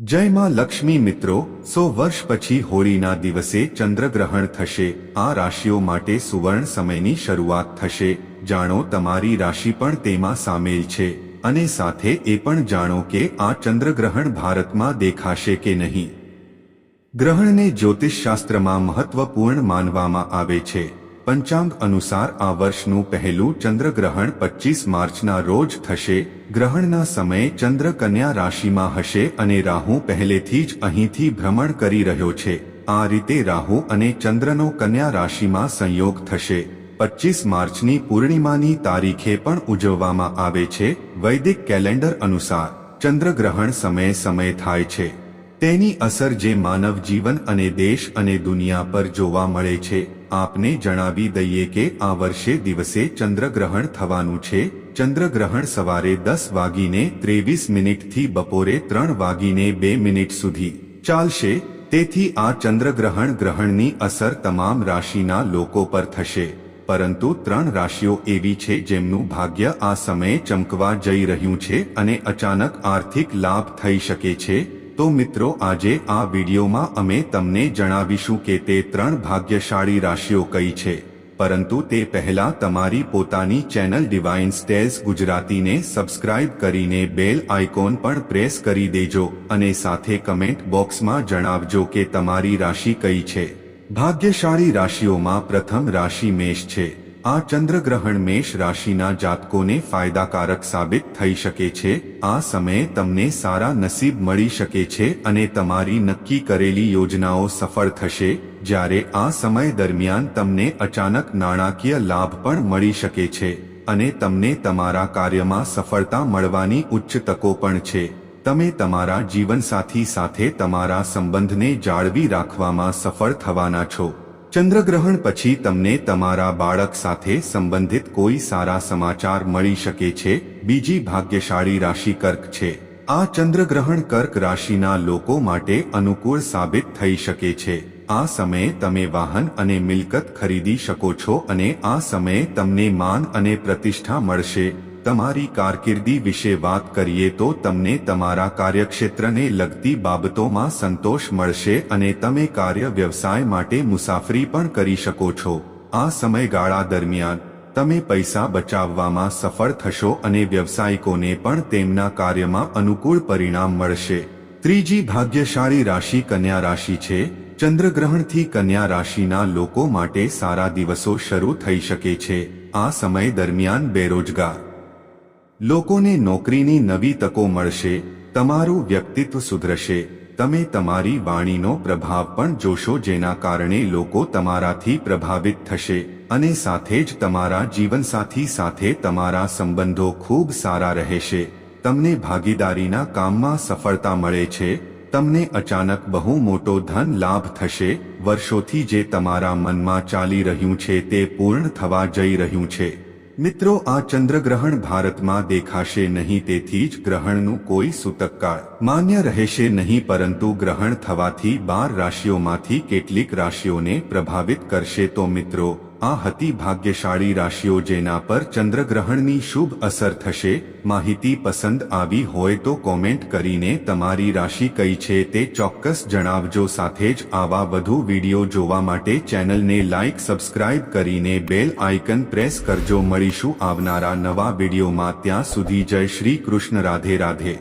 જય માં લક્ષ્મી મિત્રો, સો વર્ષ પછી હોળીના દિવસે ચંદ્રગ્રહણ થશે. આ રાશિઓ માટે સુવર્ણ સમયની શરૂઆત થશે. જાણો તમારી રાશિ પણ તેમાં સામેલ છે. અને સાથે એ પણ જાણો કે આ ચંદ્રગ્રહણ ભારતમાં દેખાશે કે નહીં. ગ્રહણને જ્યોતિષશાસ્ત્રમાં મહત્વપૂર્ણ માનવામાં આવે છે. પંચાંગ અનુસાર આ વર્ષનું પહેલું ચંદ્રગ્રહણ પચીસ માર્ચના રોજ થશે. ગ્રહણના સમયે ચંદ્ર કન્યા રાશિમાં હશે અને રાહુ પહેલેથી જ અહીંથી ભ્રમણ કરી રહ્યો છે. આ રીતે રાહુ અને ચંદ્રનો કન્યા રાશિમાં સંયોગ થશે. પચીસ માર્ચની પૂર્ણિમાની તારીખે પણ ઉજવવામાં આવે છે. વૈદિક કેલેન્ડર અનુસાર ચંદ્રગ્રહણ સમયે સમય થાય છે. તેની અસર જે માનવ જીવન અને દેશ અને દુનિયા પર જોવા મળે છે, આપને જણાવી દઈએ કે આ વર્ષે દિવસે ચંદ્રગ્રહણ થવાનું છે. ચંદ્રગ્રહણ સવારે દસ વાગીને ત્રેવીસ મિનિટથી બપોરે ત્રણ વાગીને બે મિનિટ સુધી ચાલશે. તેથી આ ચંદ્રગ્રહણ ગ્રહણની અસર તમામ રાશિના લોકો પર થશે. પરંતુ ત્રણ રાશિઓ એવી છે જેમનું ભાગ્ય આ સમયે ચમકવા જઈ રહ્યું છે અને અચાનક આર્થિક લાભ થઈ શકે છે. તો મિત્રો, આજે આ વિડીયોમાં અમે તમને જણાવીશું કે તે ત્રણ ભાગ્યશાળી રાશિઓ કઈ છે. પરંતુ તે પહેલા તમારી પોતાની ચેનલ ડિવાઇન સ્ટેલ્સ ગુજરાતીને સબસ્ક્રાઇબ કરીને બેલ આઇકોન પણ પ્રેસ કરી દેજો અને સાથે કમેન્ટ બોક્સમાં જણાવજો કે તમારી રાશિ કઈ છે. ભાગ્યશાળી રાશિઓમાં પ્રથમ રાશિ મેષ છે. આ ચંદ્રગ્રહણ મેષ રાશિના જાતકોને ફાયદાકારક સાબિત થઈ શકે છે. આ સમયે તમને સારા નસીબ મળી શકે છે અને તમારી નક્કી કરેલી યોજનાઓ સફળ થશે. જ્યારે આ સમય દરમિયાન તમને અચાનક નાણાકીય લાભ પણ મળી શકે છે અને તમને તમારા કાર્યમાં સફળતા મળવાની ઉચ્ચ તકો પણ છે. તમે તમારા જીવનસાથી સાથે તમારા સંબંધને જાળવી રાખવામાં સફળ થવાના છો. ચંદ્રગ્રહણ પછી તમને તમારા બાળક સાથે સંબંધિત કોઈ સારા સમાચાર મળી શકે છે. બીજી ભાગ્યશાળી રાશિ કર્ક છે. આ ચંદ્રગ્રહણ કર્ક રાશિના લોકો માટે અનુકૂળ સાબિત થઈ શકે છે. આ સમયે તમે વાહન અને મિલકત ખરીદી શકો છો અને આ સમયે તમને માન અને પ્રતિષ્ઠા મળશે. તમારી કારકિર્દી વિશે વાત કરીએ તો તમને તમારા કાર્યક્ષેત્રને લગતી બાબતોમાં સંતોષ મળશે અને તમે કાર્ય વ્યવસાય માટે મુસાફરી પણ કરી શકો છો. આ સમયગાળા દરમિયાન, તમે પૈસા બચાવવામાં સફળ થશો અને વ્યવસાયિકોને પણ તેમના કાર્યમાં અનુકૂળ પરિણામ મળશે. ત્રીજી ભાગ્યશાળી રાશિ કન્યા રાશિ છે. ચંદ્રગ્રહણથી કન્યા રાશિના લોકો માટે સારા દિવસો શરૂ થઈ શકે છે. આ સમય દરમિયાન બેરોજગાર લોકોને નોકરીની નવી તકો મળશે, તમારું વ્યક્તિત્વ સુધરશે, તમે તમારી વાણીનો પ્રભાવ પણ જોશો જેના કારણે લોકો તમારાથી પ્રભાવિત થશે અને સાથે જ તમારા જીવનસાથી સાથે તમારા સંબંધો ખૂબ સારા રહેશે. તમને ભાગીદારીના કામમાં સફળતા મળે છે, તમને અચાનક બહુ મોટો ધન લાભ થશે, વર્ષોથી જે તમારા મનમાં ચાલી રહ્યું છે તે પૂર્ણ થવા જઈ રહ્યું છે. મિત્રો, આ ચંદ્રગ્રહણ ભારતમાં દેખાશે નહીં, તેથી જ ગ્રહણનું કોઈ સૂતકકાળ માન્ય રહેશે નહીં, પરંતુ ગ્રહણ થવાથી બાર રાશિઓમાંથી કેટલીક રાશિઓને પ્રભાવિત કરશે. તો મિત્રો આ હતી ભાગ્યશાળી રાશિઓ જેના પર ચંદ્રગ્રહણની શુભ અસર થશે. માહિતી પસંદ આવી હોય તો કોમેન્ટ કરીને તમારી રાશિ કઈ છે તે ચોક્કસ જણાવજો. સાથે જ આવા વધુ વીડિયો જોવા માટે ચેનલને લાઇક સબસ્ક્રાઇબ કરીને બેલ આઇકન પ્રેસ કરજો. મળીશું આવનારા નવા વિડીયોમાં. ત્યાં સુધી જય શ્રી કૃષ્ણ. રાધે રાધે.